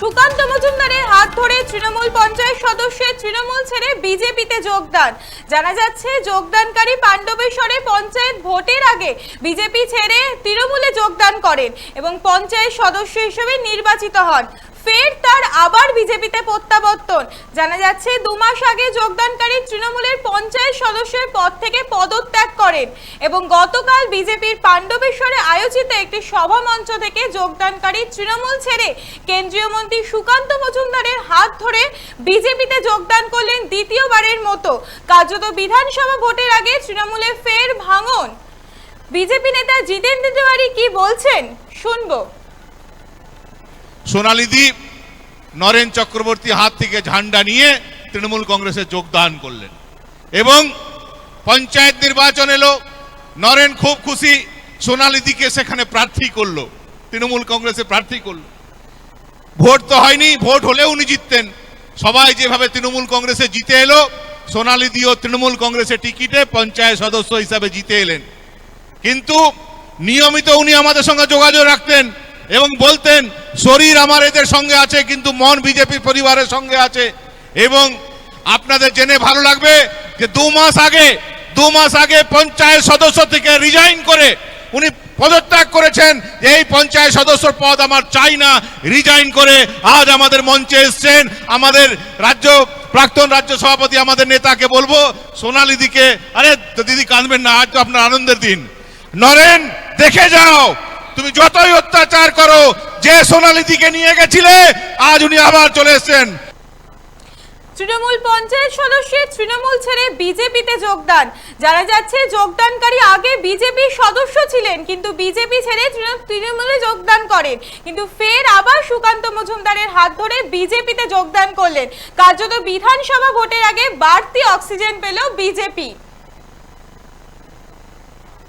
সুকান্ত মজুমদারের হাত ধরে তৃণমূল পঞ্চায়েত সদস্যের তৃণমূল ছেড়ে বিজেপিতে যোগদান। জানা যাচ্ছে, যোগদানকারী পাণ্ডবেশ্বরে পঞ্চায়েত ভোটের আগে বিজেপি ছেড়ে তৃণমূলে যোগদান করেন এবং পঞ্চায়েত সদস্য হিসেবে নির্বাচিত হন। ফের তার আবার বিজেপিতে প্রত্যাবর্তন। জানা যাচ্ছে, দু মাস আগে যোগদানকারী তৃণমূলের পঞ্চায়েত সদস্যের পদ থেকে পদত্যাগ করেন এবং গতকাল বিজেপির পাণ্ডবেশ্বরে আয়োজিত একটি সভা মঞ্চ থেকে যোগদানকারী তৃণমূল ছেড়ে কেন্দ্রীয় মন্ত্রী সুকান্ত মজুমদারের হাত ধরে বিজেপিতে যোগদান করলেন দ্বিতীয়বারের মতো। কার্যত বিধানসভা ভোটের আগে তৃণমূলে ফের ভাঙন। বিজেপি নেতা জিতেন্দ্র তিওয়ারি কি বলছেন? শুনব। সোনালিদি নরেন চক্রবর্তী হাত থেকে ঝান্ডা নিয়ে তৃণমূল কংগ্রেসে যোগদান করলেন। এবং পঞ্চায়েত নির্বাচন এলো, নরেন খুব খুশি সোনালিদিকে সেখানে প্রার্থী করল, তৃণমূল কংগ্রেসে প্রার্থী করল। ভোট তো হয়নি, ভোট হলেও উনি জিততেন। সবাই যেভাবে তৃণমূল কংগ্রেসে জিতে এলো সোনালিদিও তৃণমূল কংগ্রেসের টিকিটে পঞ্চায়েত সদস্য হিসাবে জিতে এলেন। কিন্তু নিয়মিত উনি আমাদের সঙ্গে যোগাযোগ রাখতেন এবং বলতেন, শরীর আমার এদের সঙ্গে আছে, কিন্তু মন বিজেপি পরিবারের সঙ্গে আছে। এবং আপনাদের জেনে ভালো লাগবে যে দু মাস আগে, দু মাস আগে পঞ্চায়েত সদস্য থেকে রিজাইন করে উনি পদত্যাগ করেছেন যে এই পঞ্চায়েত সদস্যর পদ আমার চাই না রিজাইন করে আজ আমাদের মঞ্চে এসছেন। আমাদের রাজ্য, প্রাক্তন রাজ্য সভাপতি আমাদের নেতাকে বলব, সোনালিদিকে, আরে দিদি কাঁদবেন না, আজ তো আপনার আনন্দের দিন। নরেন, দেখে যাও তুমি যতই অত্যাচার করো, যে সোনালিদিকে নিয়ে গেছিলে, আজ উনি আবার চলে এসেছেন। তৃণমূল পঞ্চায়েত সদস্যের তৃণমূল ছেড়ে বিজেপিতে যোগদান। যারা যাচ্ছে যোগদানকারী আগে বিজেপির সদস্য ছিলেন, কিন্তু বিজেপি ছেড়ে তৃণমূলে যোগদান করেন। কিন্তু ফের আবার সুকান্ত মজুমদারের হাত ধরে বিজেপিতে যোগদান করলেন। কার্যত বিধানসভা ভোটের আগে বাড়তি অক্সিজেন পেল বিজেপি।